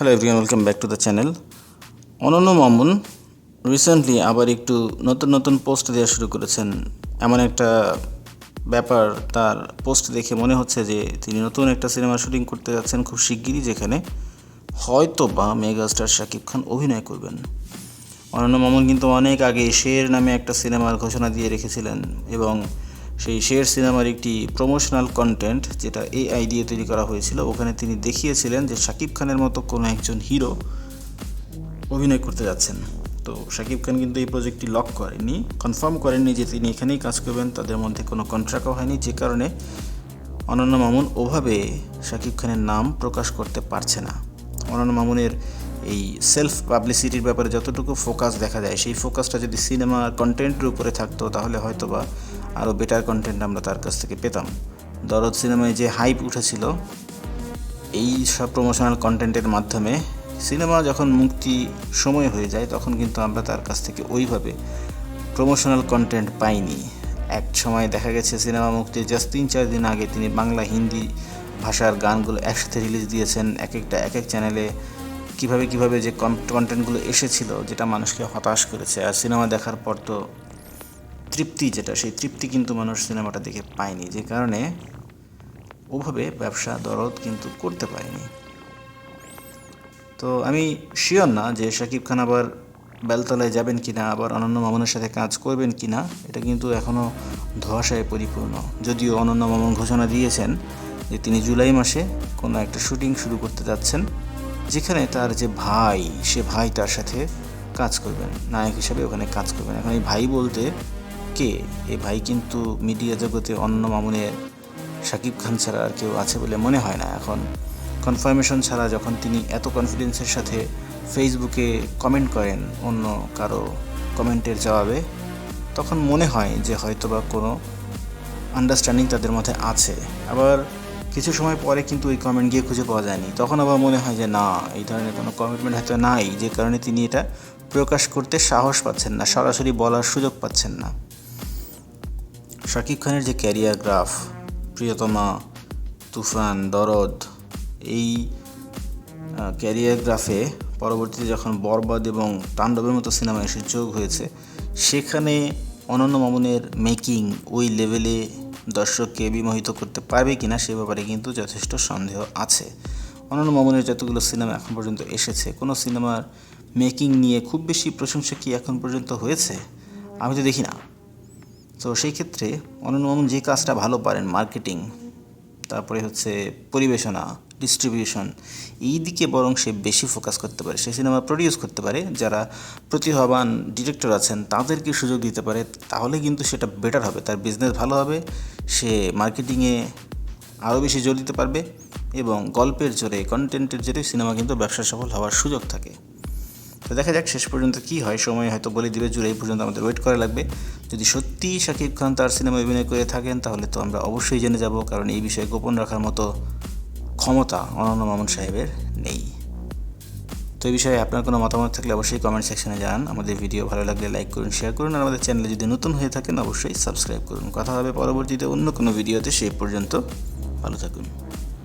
Hello everyone welcome back to the channel Ananya Mamun recently আবার একটু নতুন নতুন পোস্ট দেওয়া শুরু করেছেন। এমন একটা ব্যাপার তার পোস্ট দেখে মনে হচ্ছে যে তিনি নতুন একটা সিনেমা শুটিং করতে যাচ্ছেন খুব শিগগিরই, যেখানে হয়তো বা মেগাস্টার শাকিব খান অভিনয় করবেন। অনন্য মামুন কিন্তু অনেক আগে শের নামে একটা সিনেমার ঘোষণা দিয়ে রেখেছিলেন এবং সেই শের সিনেমার একটি প্রমোশনাল কন্টেন্ট যেটা এআই দিয়ে তৈরি করা হয়েছিল। ওখানে তিনি দেখিয়েছিলেন যে শাকিব খানের মতো কোনো একজন হিরো অভিনয় করতে যাচ্ছেন। তো শাকিব খান কিন্তু এই প্রজেক্টটি লক করেনি কনফার্ম করেননি যে তিনি এখানেই কাজ করবেন। তাদের মধ্যে কোনো কন্ট্রাক্টও হয়নি, যে কারণে অনন্য মামুন ওভাবে শাকিব খানের নাম প্রকাশ করতে পারছে না। অনন্য মামুনের এই সেলফ পাবলিসিটির ব্যাপারে যতটুকু ফোকাস দেখা যায়, সেই ফোকাসটা যদি সিনেমার কন্টেন্টের উপরে থাকতো, তাহলে হয়তো বা আরও বেটার কন্টেন্ট আমরা তার কাছ থেকে পেতাম। দরদ সিনেমায় যে হাইপ উঠেছিল, এই সব প্রমোশনাল কন্টেন্টের মাধ্যমে সিনেমা যখন মুক্তি সময় হয়ে যায়, তখন কিন্তু আমরা তার কাছ থেকে ওইভাবে প্রমোশনাল কন্টেন্ট পাইনি। এক সময় দেখা গেছে সিনেমা মুক্তির জাস্ট তিন চার দিন আগে তিনি বাংলা হিন্দি ভাষার গানগুলো একসাথে রিলিজ দিয়েছেন এক একটা এক এক চ্যানেলে কীভাবে কীভাবে যে কন্টেন্টগুলো এসেছিল, যেটা মানুষকে হতাশ করেছে। আর সিনেমা দেখার পর তো তৃপ্তি যেটা, সেই তৃপ্তি কিন্তু মানুষ সিনেমাটা দেখে পায়নি। যে কারণে ওভাবে ব্যবসা, দরদ কিন্তু করতে পারেনি। তো আমি শিওর না যে শাকিব খান আবার বেলতলায় যাবেন কি না আবার অনন্য মামুনের সাথে কাজ করবেন কিনা, এটা কিন্তু এখনও ধোয়াশায় পরিপূর্ণ। যদিও অনন্য মামুন ঘোষণা দিয়েছেন যে তিনি জুলাই মাসে কোনো একটা শুটিং শুরু করতে যাচ্ছেন, যেখানে তার যে ভাই, সে ভাই তার সাথে কাজ করবেন, নায়ক হিসাবে ওখানে কাজ করবেন। এখন এই ভাই বলতে কে? এই ভাই কিন্তু মিডিয়া জগতে অন্য মামুনের শাকিব খান ছাড়া আর কেউ আছে বলে মনে হয় না এখন। কনফার্মেশন ছাড়া যখন তিনি এত কনফিডেন্সের সাথে ফেসবুকে কমেন্ট করেন অন্য কারও কমেন্টের জবাবে, তখন মনে হয় যে হয়তোবা কোনো আন্ডারস্ট্যান্ডিং তাদের মধ্যে আছে। আবার কিছু সময় পরে কিন্তু ওই কমেন্ট গিয়ে খুঁজে পাওয়া যায়নি। তখন আবার মনে হয় যে না, এই ধরনের কোনো কমিটমেন্ট হয়তো নাই, যে কারণে তিনি এটা প্রকাশ করতে সাহস পাচ্ছেন না, সরাসরি বলার সুযোগ পাচ্ছেন না। শাকিব খানের যে ক্যারিয়ার গ্রাফ, প্রিয়তমা, তুফান, দরদ, এই ক্যারিয়ার গ্রাফে পরবর্তীতে যখন বরবাদ এবং তাণ্ডবের মতো সিনেমা এসে যোগ হয়েছে, সেখানে অনন্য মামুনের মেকিং ওই লেভেলে দর্শককে বিমোহিত করতে পারবে কিনা সে ব্যাপারে কিন্তু যথেষ্ট সন্দেহ আছে। অনন্য মামুনের যতগুলো সিনেমা এখন পর্যন্ত এসেছে, কোনো সিনেমার মেকিং নিয়ে খুব বেশি প্রশংসা কি এখন পর্যন্ত হয়েছে? আমি তো দেখি না। তো সেই ক্ষেত্রে অনন্য যে কাজটা ভালো পারেন মার্কেটিং তারপরে হচ্ছে পরিবেশনা ডিস্ট্রিবিউশন এই দিকে বরং সে বেশি ফোকাস করতে পারে। সে সিনেমা প্রডিউস করতে পারে, যারা প্রতিভাবান ডিরেক্টর আছেন, তাদেরকে সুযোগ দিতে পারে, তাহলে কিন্তু সেটা বেটার হবে। তার বিজনেস ভালো হবে, সে মার্কেটিংয়ে আরও বেশি জোর দিতে পারবে এবং গল্পের জোরে কন্টেন্টের জোরে সিনেমা কিন্তু ব্যবসা সফল হওয়ার সুযোগ থাকে। তো দেখা যাক শেষ পর্যন্ত কী হয়। সময় হয়তো বলে দিবে জুড়ে এই পর্যন্ত আমাদের ওয়েট করা লাগবে। যদি সত্যিই শাকিব খান তার সিনেমা অভিনয় করে থাকেন, তাহলে তো আমরা অবশ্যই জেনে যাব, কারণ এই বিষয়ে গোপন রাখার মতো ক্ষমতা অনন্য মামুন সাহেবের নেই। তো এই বিষয়ে আপনার কোনো মতামত থাকলে অবশ্যই কমেন্ট সেকশনে জানান। আমাদের ভিডিও ভালো লাগলে লাইক করুন শেয়ার করুন, আর আমাদের চ্যানেলে যদি নতুন হয়ে থাকেন, অবশ্যই সাবস্ক্রাইব করুন। কথা হবে পরবর্তীতে অন্য কোনো ভিডিওতে সেই পর্যন্ত ভালো থাকুন।